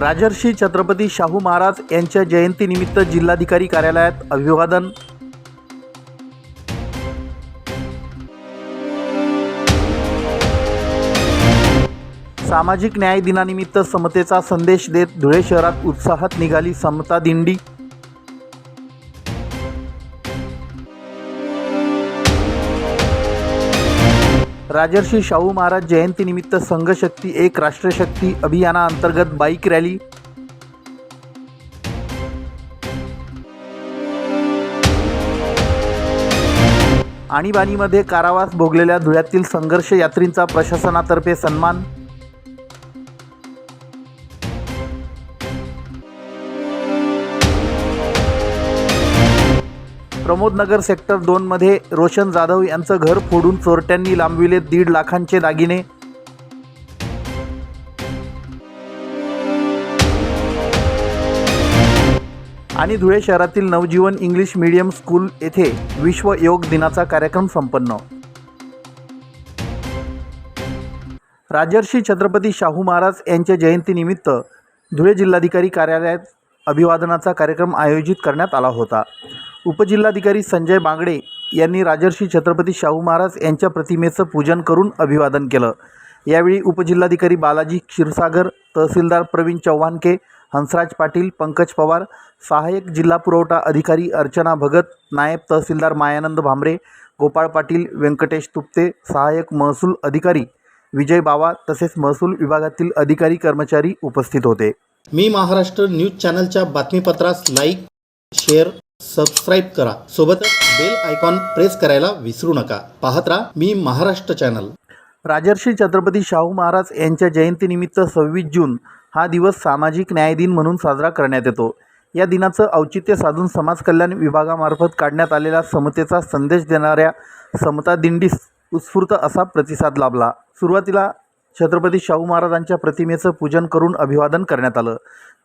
राजर्षी छत्रपती शाहू महाराज यांच्या जयंतीनिमित्त जिल्हाधिकारी कार्यालयात अभिवादन. सामाजिक न्याय दिनानिमित्त समतेचा संदेश देत धुळे शहरात उत्साहात निघाली समता दिंडी. राजर्षी शाहू महाराज जयंतीनिमित्त संघशक्ती एक राष्ट्रशक्ती अभियानाअंतर्गत बाईक रॅली. आणीबाणीमध्ये कारावास भोगलेल्या धुळ्यातील संघर्ष यात्रींचा प्रशासनातर्फे सन्मान. प्रमोदनगर सेक्टर दोनमध्ये रोशन जाधव यांचं घर फोडून चोरट्यांनी लांबविले दीड लाखांचे दागिने. आणि धुळे शहरातील नवजीवन इंग्लिश मीडियम स्कूल येथे विश्व योग दिनाचा कार्यक्रम संपन्न. राजर्षी छत्रपती शाहू महाराज यांच्या जयंतीनिमित्त धुळे जिल्हाधिकारी कार्यालयात अभिवादनाचा कार्यक्रम आयोजित करण्यात आला होता. उपजिल्हाधिकारी संजय बांगडे यांनी राजर्षी छत्रपती शाहू महाराज यांच्या प्रतिमेचं पूजन करून अभिवादन केलं. यावेळी उपजिल्हाधिकारी बालाजी क्षीरसागर तहसीलदार प्रवीण चव्हाणके हंसराज पाटील पंकज पवार सहाय्यक जिल्हा पुरवठा अधिकारी अर्चना भगत नायब तहसीलदार मायानंद भांबरे गोपाळ पाटील व्यंकटेश तुपते सहाय्यक महसूल अधिकारी विजय बावा तसेच महसूल विभागातील अधिकारी कर्मचारी उपस्थित होते. मी महाराष्ट्र न्यूज चॅनलच्या बातमीपत्रास लाईक शेअर सबस्क्राईब करा. सोबतच बेल आयकॉन प्रेस करायला विसरू नका. पाहत राहा मी महाराष्ट्र चॅनल. राजर्षी छत्रपती शाहू महाराज यांच्या जयंतीनिमित्त सव्वीस जून हा दिवस सामाजिक न्याय दिन म्हणून साजरा करण्यात येतो. या दिनाचं औचित्य साधून समाज कल्याण विभागामार्फत काढण्यात आलेला समतेचा संदेश देणाऱ्या समता दिंडीस उत्स्फूर्त असा प्रतिसाद लाभला. सुरुवातीला छत्रपती शाहू महाराजांच्या प्रतिमेचं पूजन करून अभिवादन करण्यात आलं.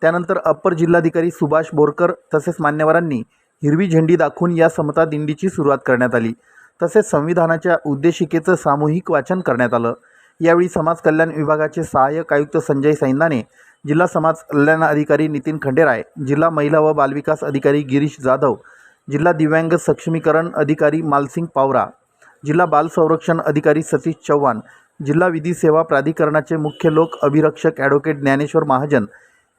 त्यानंतर अप्पर जिल्हाधिकारी सुभाष बोरकर तसेच मान्यवरांनी हिरवी झेंडी दाखवून या समता दिंडीची सुरुवात करण्यात आली. तसेच संविधानाच्या उद्देशिकेचं सामूहिक वाचन करण्यात आलं. यावेळी समाज कल्याण विभागाचे सहाय्यक आयुक्त संजय सैंदाने जिल्हा समाज कल्याण अधिकारी नितीन खंडेराय जिल्हा महिला व बालविकास अधिकारी गिरीश जाधव जिल्हा दिव्यांग सक्षमीकरण अधिकारी मालसिंग पावरा जिल्हा बाल संरक्षण अधिकारी सतीश चव्हाण जिल्हा विधी सेवा प्राधिकरणाचे मुख्य लोक अभिरक्षक ॲडव्होकेट ज्ञानेश्वर महाजन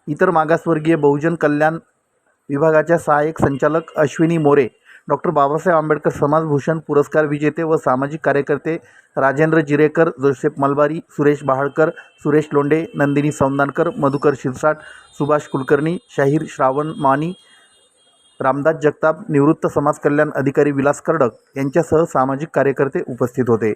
इतर मागासवर्गीय बहुजन कल्याण विभागाच्या सहाय्यक संचालक अश्विनी मोरे डॉक्टर बाबासाहेब आंबेडकर समाजभूषण पुरस्कार विजेते व सामाजिक कार्यकर्ते राजेंद्र जिरेकर जोसेफ मलबारी सुरेश बहाळकर सुरेश लोंडे नंदिनी सौंदानकर मधुकर शिरसाट सुभाष कुलकर्णी शाहीर श्रावण मानी रामदास जगताप निवृत्त समाज कल्याण अधिकारी विलास कर्डक यांच्यासह सामाजिक कार्यकर्ते उपस्थित होते.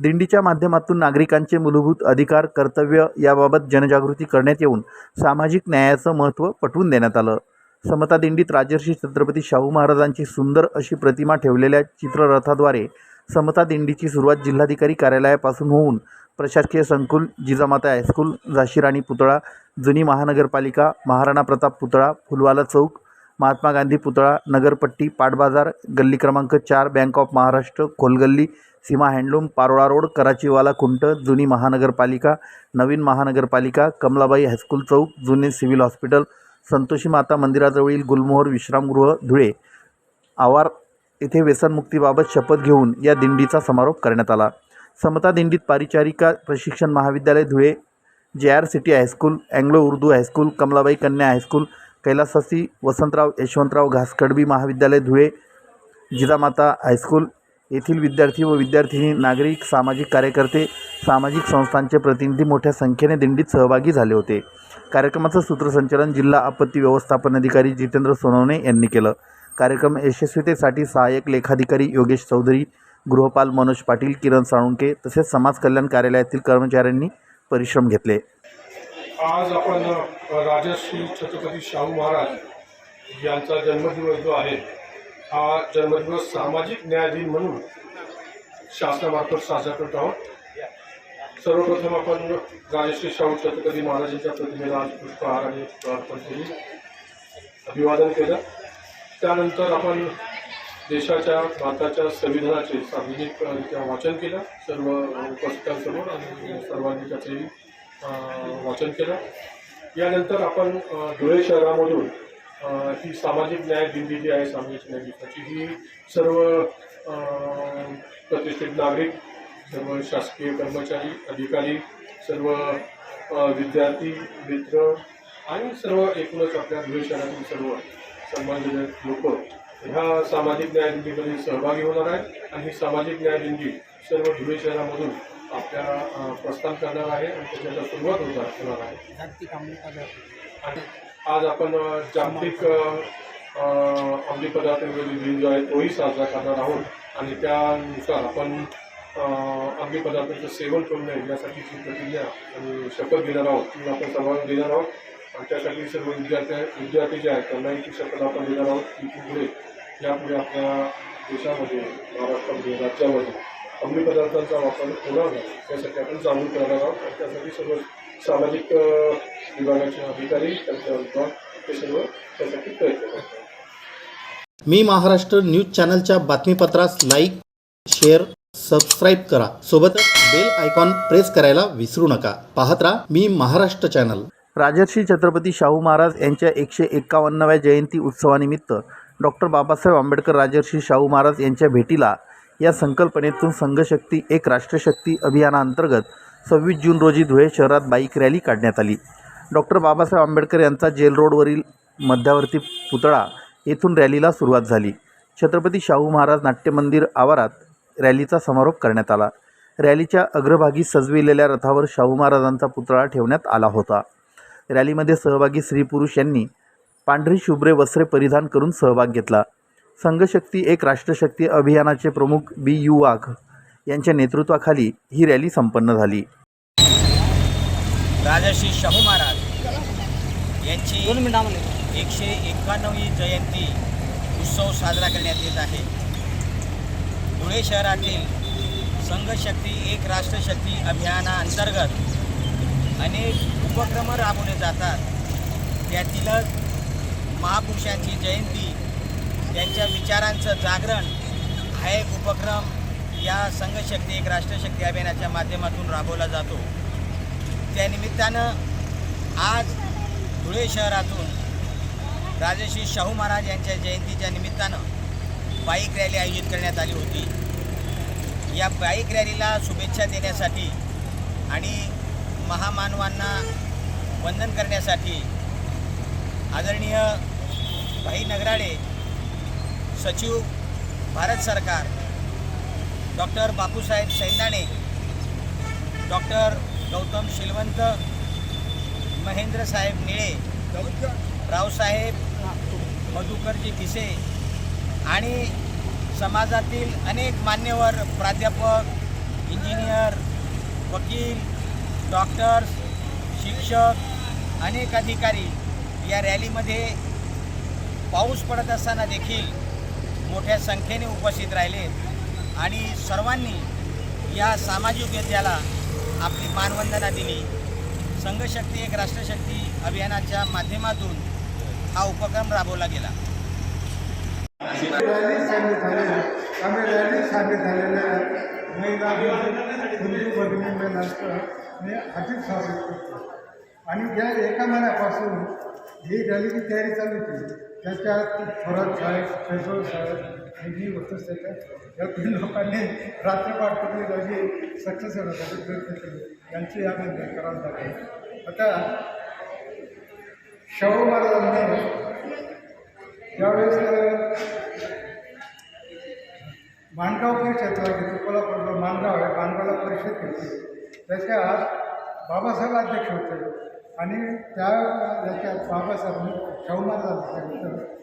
दिंडीच्या माध्यमातून नागरिकांचे मूलभूत अधिकार कर्तव्य याबाबत जनजागृती करण्यात येऊन सामाजिक न्यायाचं महत्त्व पटवून देण्यात आलं. समता दिंडीत राजर्षी छत्रपती शाहू महाराजांची सुंदर अशी प्रतिमा ठेवलेल्या चित्ररथाद्वारे समता दिंडीची सुरुवात जिल्हाधिकारी कार्यालयापासून होऊन प्रशासकीय संकुल जिजामाता हायस्कूल झाशीराणी पुतळा जुनी महानगरपालिका महाराणा प्रताप पुतळा फुलवाला चौक महात्मा गांधी पुतळा नगरपट्टी पाटबाजार गल्ली क्रमांक चार bank of Maharashtra Kholgalli Seema handloom Parola road Karachiwala Khunt जुनी महानगरपालिका नवीन महानगरपालिका कमलाबाई हायस्कूल चौक जुने सिव्हिल हॉस्पिटल संतोषी माता मंदिराजवळील गुलमोहर विश्रामगृह धुळे. आवार येथे व्यसनमुक्तीबाबत शपथ घेऊन या दिंडीचा समारोप करण्यात आला. समता दिंडीत पारिचारिका प्रशिक्षण महाविद्यालय Dhule J R city high school Anglo Urdu high school Kamalabai कन्या हायस्कूल कैलासासी वसंतराव यशवंतराव घासकडबी महाविद्यालय धुळे जिजामाता हायस्कूल येथील विद्यार्थी व विद्यार्थिनी नागरिक सामाजिक कार्यकर्ते सामाजिक संस्थांचे प्रतिनिधी मोठ्या संख्येने दिंडीत सहभागी झाले होते. कार्यक्रमाचं सूत्रसंचालन जिल्हा आपत्ती व्यवस्थापन अधिकारी जितेंद्र सोनवणे यांनी केलं. कार्यक्रम यशस्वीतेसाठी सहाय्यक लेखाधिकारी योगेश चौधरी गृहपाल मनोज पाटील किरण साळुंके तसेच समाज कल्याण कार्यालयातील कर्मचाऱ्यांनी परिश्रम घेतले. आज आपण राजश्री छत्रपती शाहू महाराज यांचा जन्मदिवस जो आहे हा जन्मदिवस सामाजिक न्याय दिन म्हणून शासनामार्फत साजरा करत आहोत. सर्वप्रथम आपण राजश्री शाहू छत्रपती महाराजांच्या प्रतिमेला आज पुष्पहार आणि अर्पण केली. अभिवादन केलं. त्यानंतर आपण देशाच्या भारताच्या संविधानाचे सार्वजनिकरित्या वाचन केलं. सर्व उपस्थितांसमोर आणि सर्वांनी त्याचे वाचन केलं. यानंतर आपण धुळे शहरामधून ही सामाजिक न्याय दिंडी जी आहे सामाजिक न्याय दिवसाची ही सर्व प्रतिष्ठित नागरिक सर्व शासकीय कर्मचारी अधिकारी सर्व विद्यार्थी मित्र आणि सर्व एकूणच आपल्या धुळे शहरातील सर्व सन्मानजनक लोक ह्या सामाजिक न्याय दिंडीमध्ये सहभागी होणार आहेत. आणि ही सामाजिक न्याय दिंडी सर्व धुळे शहरामधून आपल्याला अ, प्रस्थान करणार आहे आणि त्याच्याला सुरुवात होणार आहे. आज आपण जागतिक अंमली पदार्थ विरोधी दिन जो आहे तोही साजरा करणार आहोत. आणि त्यानुसार आपण अंमली पदार्थांचं सेवन करू नये यासाठीची प्रतिज्ञा आणि शपथ घेणार आहोत ती आपण सर्वांना देणार आहोत. आणि त्यासाठी सर्व विद्यार्थी विद्यार्थी जे आहेत त्यांनाही ती शपथ आपण देणार आहोत. की पुढे यापुढे आपल्या देशामध्ये महाराष्ट्रामध्ये राज्यामध्ये अंमली पदार्थांचा वापर होणार नाही. त्यासाठी आपण जागरूक करणार आहोत. आणि त्यासाठी सर्व सामाजिक विभागाचे अधिकारी त्यांच्या विभाग हे सर्व त्यासाठी प्रयत्न करतात. मी महाराष्ट्र न्यूज चॅनलच्या बातमीपत्रास लाईक शेअर सबस्क्राईब करा. सोबतच बेल आयकॉन प्रेस करायला विसरू नका. पाहत राहा मी महाराष्ट्र चॅनल. राजर्षी छत्रपती शाहू महाराज यांच्या एकशे एक्कावन्नाव्या जयंती उत्सवानिमित्त डॉक्टर बाबासाहेब आंबेडकर राजर्षी शाहू महाराज यांच्या भेटीला या संकल्पनेतून संघशक्ती एक राष्ट्रशक्ती अभियानाअंतर्गत सव्वीस जून रोजी धुळे शहरात बाईक रॅली काढण्यात आली. डॉक्टर बाबासाहेब आंबेडकर यांचा जेल रोडवरील मध्यावर्ती पुतळा येथून रॅलीला सुरुवात झाली. छत्रपती शाहू महाराज नाट्यमंदिर आवारात रॅलीचा समारोप करण्यात आला. रॅलीच्या अग्रभागी सजविलेल्या रथावर शाहू महाराजांचा पुतळा ठेवण्यात आला होता. रॅलीमध्ये सहभागी स्त्री पुरुष यांनी पांढरी शुभ्रे वस्त्रे परिधान करून सहभाग घेतला. संघशक्ती एक राष्ट्रशक्ती अभियानाचे प्रमुख बी यू वाघ यांच्या नेतृत्वाखाली ही रॅली संपन्न झाली. राजर्षी शाहू महाराज यांची एकशे एक्काण्णवी जयंती उत्सव साजरा करण्यात येत आहे. धुळे शहरातील संघशक्ती एक राष्ट्रशक्ती अभियानाअंतर्गत अनेक उपक्रम राबवले जातात. त्यातीलच महापुरुषांची जयंती त्यांच्या विचारांचं जागरण हा एक उपक्रम या संघशक्ती एक राष्ट्रशक्ती अभियानाच्या माध्यमातून राबवला जातो. त्यानिमित्तानं आज धुळे शहरातून राजश्री शाहू महाराज यांच्या जयंतीच्या निमित्तानं बाईक रॅली आयोजित करण्यात आली होती. या बाईक रॅलीला शुभेच्छा देण्यासाठी आणि महामानवांना वंदन करण्यासाठी आदरणीय भाई नगराडे सचिव भारत सरकार. डॉक्टर बापूसाहेब सैंदाणे डॉक्टर गौतम शिलवंत महेंद्र साहेब निळे रावसाहेब मधुकरजी भिसे आणि समाजातील अनेक मान्यवर प्राध्यापक इंजिनियर वकील डॉक्टर्स शिक्षक अनेक अधिकारी या रॅलीमध्ये पाऊस पडत असताना देखील मोठ्या संख्येने उपस्थित राहिले. आणि सर्वांनी या सामाजिक नेत्याला आपली मानवंदना दिली. संघशक्ती एक राष्ट्रशक्ती अभियानाच्या माध्यमातून हा उपक्रम राबवला गेला. रॅली सामील आम्ही सामील झालेल्या महिला मी करतो आणि ज्या एका महिन्यापासून ही रॅलीची तयारी चालू होती. त्याच्यात थोरात साहेब फैजोल साहेब हे जी होतंच या तीन लोकांनी रात्रपाठ करून रॅली सक्सेस होण्यासाठी प्रयत्न केले यांची यामध्ये करायला लागले. आता शाहू महाराजांनी ज्यावेळेस माणगाव परिषद लागली कोल्हापूरला माणगाव आहे माणगावला परिषद घेतली. त्याच्या बाबासाहेब अध्यक्ष होते. आणि त्या याच्यात बाबासाहेबांनी शाहू महाराजांनी सांगितलं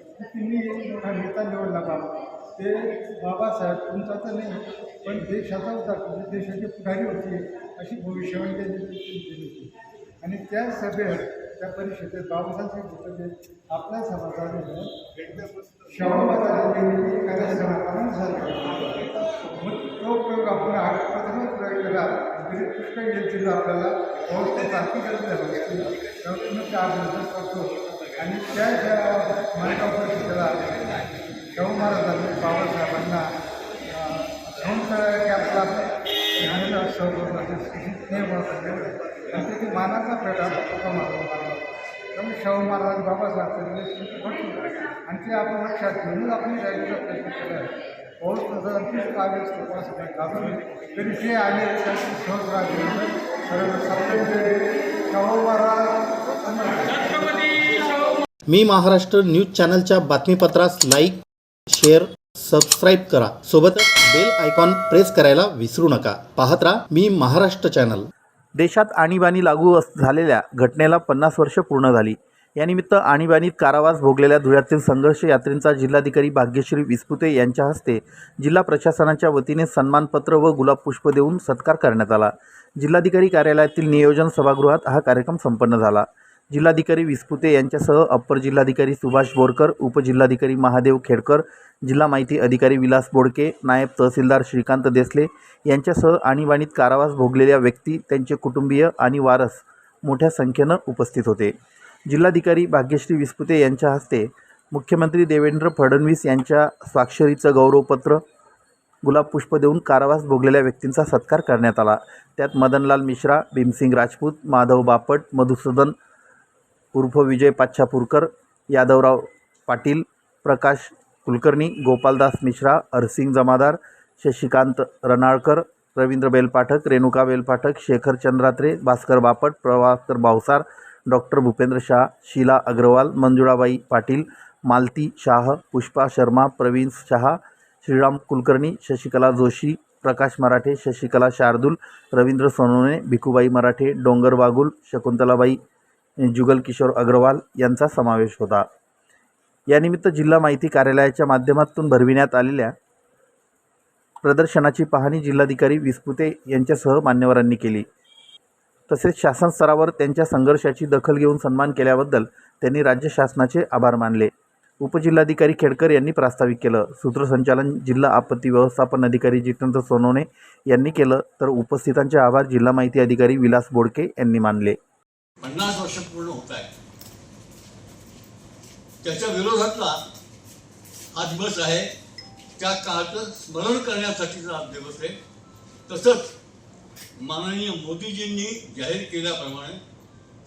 मोठा नेता निवडला बा ते बाबासाहेब तुमचा तर नाही पण देशाचा होता म्हणजे देशाची पुढारी होती अशी भविष्यवाणी त्यांनी केली होती. आणि त्या सभेत त्या परिषदेत बाबासाहेब सांगितलं आपल्या समाजाने शाहू महाराजांनी तो प्रयोग आपण प्रथमच प्रयोग केला. तरी पुष्कळ आपल्याला पाऊस सारखी गरज झाली त्यामुळे मग त्या करतो आणि त्या ज्या मराठा परिषदेला शाहू महाराजांनी बाबासाहेबांना संत कॅम्पला आणलं सर्व स्नेह मानाचा पेटा मारला त्यामुळे शाहू महाराज बाबासाहेब रिलेशन आणि ते आपण लक्षात घेऊनच आपण जायचा प्रयत्न केला. पाऊस तसं अगदीच काव्य असतो असं तरी ते आले त्यांची सहज राहिली सर्व सप्तशे शाहू महाराज मी महाराष्ट्र न्यूज चॅनलच्या बातमीपत्रास लाईक शेअर सबस्क्राईब करा. सोबतच बेल आयकॉन प्रेस करायला विसरू नका. पाहत राहा मी महाराष्ट्र चॅनल. देशात आणीबाणी लागू अस झालेल्या घटनेला पन्नास वर्ष पूर्ण झाली. यानिमित्त आणीबाणीत कारावास भोगलेल्या धुळ्यातील संघर्ष यात्रेंचा जिल्हाधिकारी भाग्यश्री विस्पुते यांच्या हस्ते जिल्हा प्रशासनाच्या वतीने सन्मानपत्र व गुलाब पुष्प देऊन सत्कार करण्यात आला. जिल्हाधिकारी कार्यालयातील नियोजन सभागृहात हा कार्यक्रम संपन्न झाला. जिल्हाधिकारी विस्पुते यांच्यासह अप्पर जिल्हाधिकारी सुभाष बोरकर उपजिल्हाधिकारी महादेव खेडकर जिल्हा माहिती अधिकारी विलास बोडके नायब तहसीलदार श्रीकांत देसले यांच्यासह आणीबाणीत कारावास भोगलेल्या व्यक्ती त्यांचे कुटुंबीय आणि वारस मोठ्या संख्येनं उपस्थित होते. जिल्हाधिकारी भाग्यश्री विस्पुते यांच्या हस्ते मुख्यमंत्री देवेंद्र फडणवीस यांच्या स्वाक्षरीचं गौरवपत्र गुलाब पुष्प देऊन कारावास भोगलेल्या व्यक्तींचा सत्कार करण्यात आला. त्यात मदनलाल मिश्रा भीमसिंग राजपूत माधव बापट मधुसूदन उर्फ विजय पाच्छापूरकर यादवराव पाटील प्रकाश कुलकर्णी गोपालदास मिश्रा हरसिंग जमादार शशिकांत रनाळकर रवींद्र बेलपाठक रेणुका बेलपाठक शेखर चंद्रात्रे भास्कर बापट प्रभाकर भावसार डॉक्टर भूपेंद्र शाह शीला अग्रवाल मंजुळाबाई पाटील मालती शाह पुष्पा शर्मा प्रवीण शहा श्रीराम कुलकर्णी शशिकला जोशी प्रकाश मराठे शशिकला शार्दूल रवींद्र सोनवणे भिकूबाई मराठे डोंगर वागुल शकुंतलाबाई जुगल किशोर अग्रवाल यांचा समावेश होता. यानिमित्त जिल्हा माहिती कार्यालयाच्या माध्यमातून भरविण्यात आलेल्या प्रदर्शनाची पाहणी जिल्हाधिकारी विस्पुते यांच्यासह मान्यवरांनी केली. तसेच शासन स्तरावर त्यांच्या संघर्षाची दखल घेऊन सन्मान केल्याबद्दल त्यांनी राज्य शासनाचे आभार मानले. उपजिल्हाधिकारी खेडकर यांनी प्रास्ताविक केलं. सूत्रसंचालन जिल्हा आपत्ती व्यवस्थापन अधिकारी जितेंद्र सोनवणे यांनी केलं. तर उपस्थितांचे आभार जिल्हा माहिती अधिकारी विलास बोडके यांनी मानले. पन्नास वर्ष पूर्ण होत आहे. त्याच्या विरोधातला हा दिवस आहे त्या काळाचं स्मरण करण्यासाठीचा हा दिवस आहे तसंच माननीय मोदीजींनी जाहीर केल्याप्रमाणे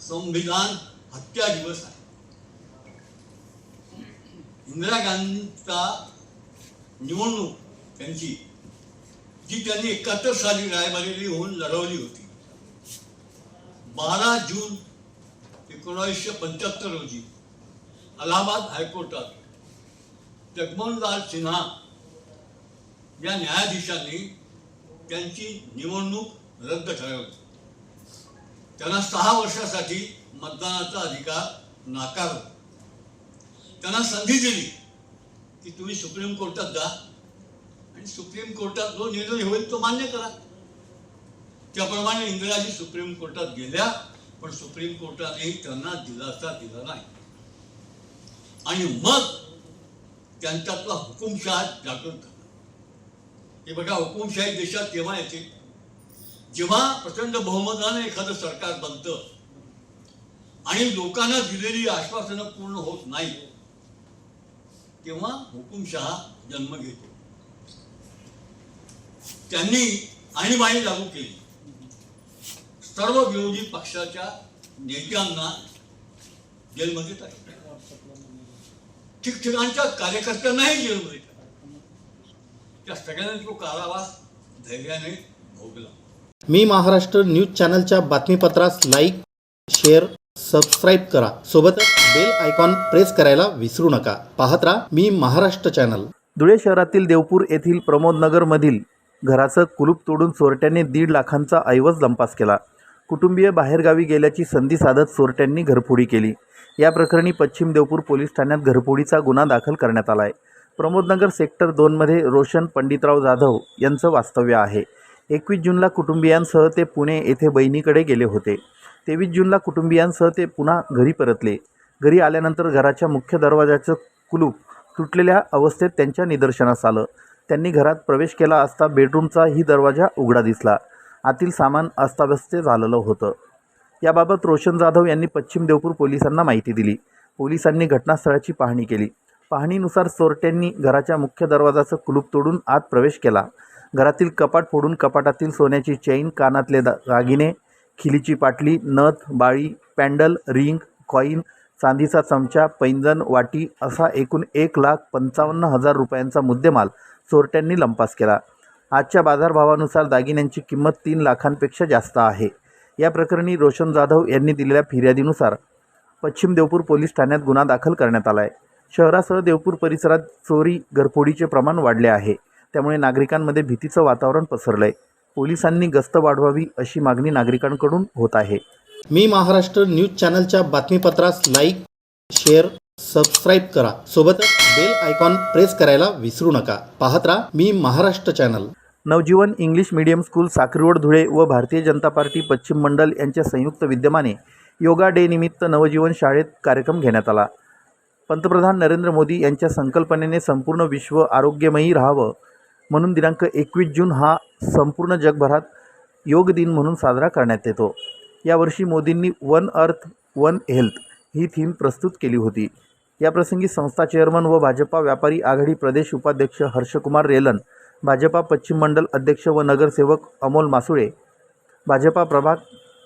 संविधान हत्या दिवस आहे. इंदिरा गांधींचा निवडणूक त्यांची जी त्यांनी एकाहत्तर साली रायबरेली होऊन लढवली होती. बारा जून एकोणावीसशे पंच्याहत्तर रोजी अलाहाबाद हायकोर्टात जगमोहनलाल सिन्हा या न्यायाधीशांनी त्यांची निवडणूक रद्द ठरवली. त्यांना सहा वर्षासाठी मतदानाचा अधिकार नाकारला. त्यांना संधी दिली की तुम्ही सुप्रीम कोर्टात जा आणि सुप्रीम कोर्टात जो निर्णय होईल तो मान्य करा. त्याप्रमाणे इंदिराजी सुप्रीम कोर्टात गेल्या पण सुप्रीम कोर्टाने त्यांना दिलासा दिला नाही. आणि मग त्यांच्यातला हुकुमशहा जागृत झाला. हे बघा हुकुमशाही देशात तेव्हा येते जेव्हा प्रचंड बहुमताने एखादं सरकार बनतं आणि लोकांना दिलेली आश्वासनं पूर्ण होत नाही तेव्हा हुकुमशहा जन्म घेतो. त्यांनी आणीबाणी लागू केली. सर्व विरोधी पक्षाच्या नेत्यांना जेलमध्ये टाकलं. ठिकठिकाणच्या कार्यकर्त्यांनाही जेलमध्ये टाकलं. त्या सगळ्यांनी तो कारावास धैर्याने भोगला. मी महाराष्ट्र न्यूज चॅनलच्या बातमीपत्रास लाईक शेअर सबस्क्राईब करा. सोबतच बेल आयकॉन प्रेस करायला विसरू नका. पाहत राहा मी महाराष्ट्र चॅनल. धुळे शहरातील देवपूर येथील प्रमोदनगरमधील घराचं कुलूप तोडून चोरट्यांनी दीड लाखांचा ऐवज लंपास केला. कुटुंबीय बाहेरगावी गेल्याची संधी साधत चोरट्यांनी घरफोडी केली. या प्रकरणी पश्चिम देवपूर पोलीस ठाण्यात घरफोडीचा गुन्हा दाखल करण्यात आला आहे प्रमोदनगर सेक्टर दोनमध्ये रोशन पंडितराव जाधव यांचं वास्तव्य आहे. एकवीस जूनला कुटुंबियांसह ते पुणे येथे बहिणीकडे गेले होते. तेवीस जूनला कुटुंबियांसह ते पुन्हा घरी परतले. घरी आल्यानंतर घराच्या मुख्य दरवाजाचं कुलूप तुटलेल्या अवस्थेत त्यांच्या निदर्शनास आलं. त्यांनी घरात प्रवेश केला असता बेडरूमचाही दरवाजा उघडा दिसला. आतील सामान अस्ताव्यस्त झालेलं होतं. याबाबत रोशन जाधव यांनी पश्चिम देवपूर पोलिसांना माहिती दिली. पोलिसांनी घटनास्थळाची पाहणी केली. पाहणीनुसार चोरट्यांनी घराच्या मुख्य दरवाजाचं कुलूप तोडून आत प्रवेश केला. घरातील कपाट फोडून कपाटातील सोन्याची चैन कानातले दा दागिने खिलीची पाटली नथ बाळी पॅन्डल रिंग कॉईन चांदीचा चमचा पैंजण वाटी असा एकूण एक लाख पंचावन्न हजार रुपयांचा मुद्देमाल चोरट्यांनी लंपास केला. आजच्या बाजारभावानुसार दागिन्यांची किंमत तीन लाखांपेक्षा जास्त आहे. या प्रकरणी रोशन जाधव यांनी दिलेल्या फिर्यादीनुसार पश्चिम देवपूर पोलीस ठाण्यात गुन्हा दाखल करण्यात आला आहे शहरासह देवपूर परिसरात चोरी घरफोडीचे प्रमाण वाढले आहे. त्यामुळे नागरिकांमध्ये भीतीचं वातावरण पसरलं आहे पोलिसांनी गस्त वाढवावी अशी मागणी नागरिकांकडून होत आहे. मी महाराष्ट्र न्यूज चॅनलच्या बातमीपत्रास लाईक शेअर सबस्क्राईब करा. सोबतच बेल आयकॉन प्रेस करायला विसरू नका. पाहत राहा मी Maharashtra channel. Navjeevan English medium school Sakri road Dhule व भारतीय जनता पार्टी पश्चिम मंडल यांच्या संयुक्त विद्यमाने योगा डे निमित्त नवजीवन शाळेत कार्यक्रम घेण्यात आला. पंतप्रधान नरेंद्र मोदी यांच्या संकल्पनेने संपूर्ण विश्व आरोग्यमयी राहावं म्हणून दिनांक एकवीस जून हा संपूर्ण जगभरात योग दिन म्हणून साजरा करण्यात येतो. यावर्षी मोदींनी वन अर्थ वन हेल्थ ही थीम प्रस्तुत केली होती. याप्रसंगी संस्था चेअरमन व भाजपा व्यापारी आघाडी प्रदेश उपाध्यक्ष हर्षकुमार रेलन भाजपा पश्चिम मंडल अध्यक्ष व नगरसेवक अमोल मासुळे भाजपा प्रभाग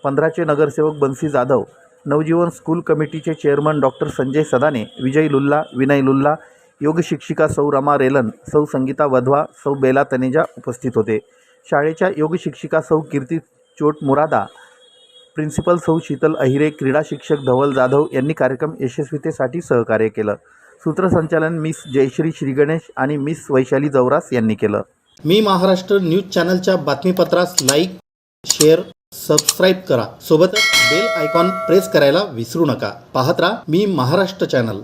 पंधराचे नगरसेवक बन्सी जाधव नवजीवन स्कूल कमिटीचे चेअरमन डॉक्टर संजय सदाने विजय लुल्ला विनय लुल्ला योग शिक्षिका सौ रमा रेलन सौ संगीता वधवा सौ बेला तनेजा उपस्थित होते. शाळेच्या योग शिक्षिका सौ कीर्ती चोट मुरादा प्रिन्सिपल सौ शीतल अहिरे क्रीडा शिक्षक धवल जाधव यांनी कार्यक्रम यशस्वीतेसाठी सहकार्य केलं. सूत्रसंचालन मिस जयश्री श्रीगणेश आणि मिस वैशाली जवरास यांनी केलं. मी महाराष्ट्र न्यूज चॅनलच्या बातमीपत्रास लाईक शेअर सबस्क्राईब करा. सोबतच बेल आयकॉन प्रेस करायला विसरू नका. पाहत राहा मी महाराष्ट्र चॅनल.